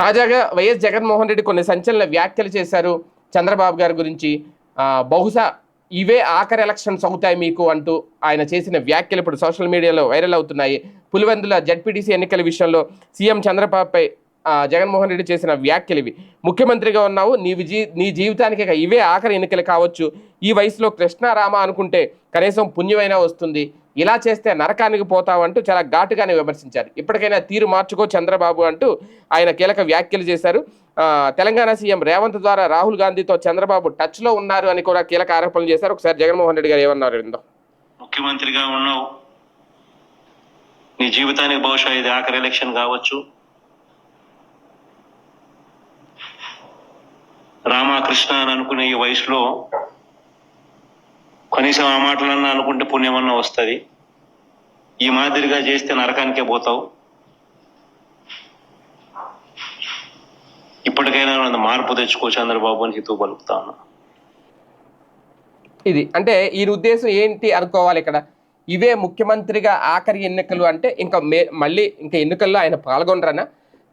తాజాగా వైఎస్ జగన్మోహన్ రెడ్డి కొన్ని సంచలన వ్యాఖ్యలు చేశారు చంద్రబాబు గారి గురించి. బహుశా ఇవే ఆఖరి ఎలక్షన్స్ అవుతాయి మీకు అంటూ ఆయన చేసిన వ్యాఖ్యలు ఇప్పుడు సోషల్ మీడియాలో వైరల్ అవుతున్నాయి. పులివెందుల జడ్పీటీసీ ఎన్నికల విషయంలో సీఎం చంద్రబాబుపై జగన్మోహన్ రెడ్డి చేసిన వ్యాఖ్యలు ఇవి. ముఖ్యమంత్రిగా ఉన్నావు నీ జీ నీ జీవితానికి ఇవే ఆఖరి ఎన్నికలు కావచ్చు. ఈ వయసులో కృష్ణారామ అనుకుంటే కనీసం పుణ్యమైనా వస్తుంది. ఇలా చేస్తే నరకానికి పోతావంటూ చాలా ఘాటుగానే విమర్శించారు. ఇప్పటికైనా తీరు మార్చుకో చంద్రబాబు అంటూ ఆయన కీలక వ్యాఖ్యలు చేశారు. తెలంగాణ సీఎం రేవంత్ ద్వారా రాహుల్ గాంధీతో చంద్రబాబు టచ్లో ఉన్నారు అని కూడా కీలక ఆరోపణలు చేశారు. ఒకసారి జగన్మోహన్ రెడ్డి గారు ఏమన్నారు విందో. ముఖ్యమంత్రిగా ఉన్నావు. నీ జీవితానికి బహుశా ఇది ఆఖరి ఎలక్షన్ కావచ్చు. కృష్ణ అని అనుకునే ఈ వయసులో కనీసం ఆ మాటలన్నా అనుకుంటే పుణ్యమన్నా వస్తుంది. ఈ మాదిరిగా చేస్తే నరకానికే పోతావు. ఇప్పటికైనా నన్ను మార్పు తెచ్చుకో చంద్రబాబు అని హితవు పలుకుతా ఉన్నా. ఇది అంటే ఈయన ఉద్దేశం ఏంటి అనుకోవాలి ఇక్కడ? ఇవే ముఖ్యమంత్రిగా ఆఖరి ఎన్నికలు అంటే ఇంకా మే మళ్ళీ ఇంకా ఎన్నికల్లో ఆయన పాల్గొనరనా?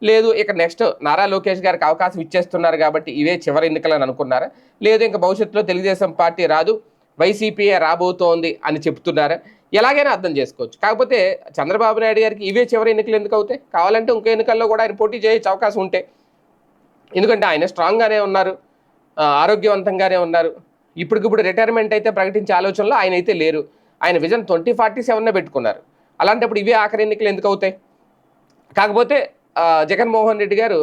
లేదు ఇక నెక్స్ట్ నారా లోకేష్ గారికి అవకాశం ఇచ్చేస్తున్నారు కాబట్టి ఇవే చివరి ఎన్నికలని అనుకున్నారా? లేదు ఇంకా భవిష్యత్తులో తెలుగుదేశం పార్టీ రాదు వైసీపీఏ రాబోతోంది అని చెప్తున్నారా. ఎలాగైనా అర్థం చేసుకోవచ్చు. కాకపోతే చంద్రబాబు నాయుడు గారికి ఇవే చివరి ఎన్నికలు ఎందుకు అవుతాయి? కావాలంటే ఇంకో ఎన్నికల్లో కూడా ఆయన పోటీ చేయొచ్చు అవకాశం ఉంటే. ఎందుకంటే ఆయన స్ట్రాంగ్గానే ఉన్నారు ఆరోగ్యవంతంగానే ఉన్నారు. ఇప్పటికిప్పుడు రిటైర్మెంట్ అయితే ప్రకటించే ఆలోచనలో ఆయన అయితే లేరు. ఆయన విజన్ ట్వంటీ ఫార్టీ సెవెన్నే పెట్టుకున్నారు. అలాంటప్పుడు ఇవే ఆఖరి ఎన్నికలు ఎందుకు అవుతాయి? కాకపోతే జగన్మోహన్ రెడ్డి గారు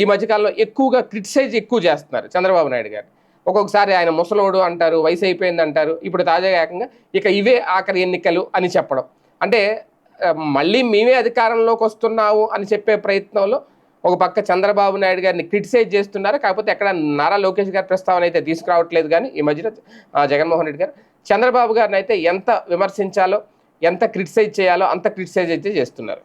ఈ మధ్యకాలంలో ఎక్కువగా క్రిటిసైజ్ ఎక్కువ చేస్తున్నారు చంద్రబాబు నాయుడు గారు. ఒక్కొక్కసారి ఆయన ముసలోడు అంటారు వయసు అయిపోయింది అంటారు ఇప్పుడు తాజాగా ఏకంగా ఇక ఇవే ఆఖరి ఎన్నికలు అని చెప్పడం. అంటే మళ్ళీ మేమే అధికారంలోకి వస్తున్నాము అని చెప్పే ప్రయత్నంలో ఒక పక్క చంద్రబాబు నాయుడు గారిని క్రిటిసైజ్ చేస్తున్నారు కాకపోతే ఎక్కడ నారా లోకేష్ గారి ప్రస్తావన అయితే తీసుకురావట్లేదు కానీ ఈ మధ్యన జగన్మోహన్ రెడ్డి గారు. చంద్రబాబు గారిని అయితే ఎంత విమర్శించాలో ఎంత క్రిటిసైజ్ చేయాలో అంత క్రిటిసైజ్ అయితే చేస్తున్నారు.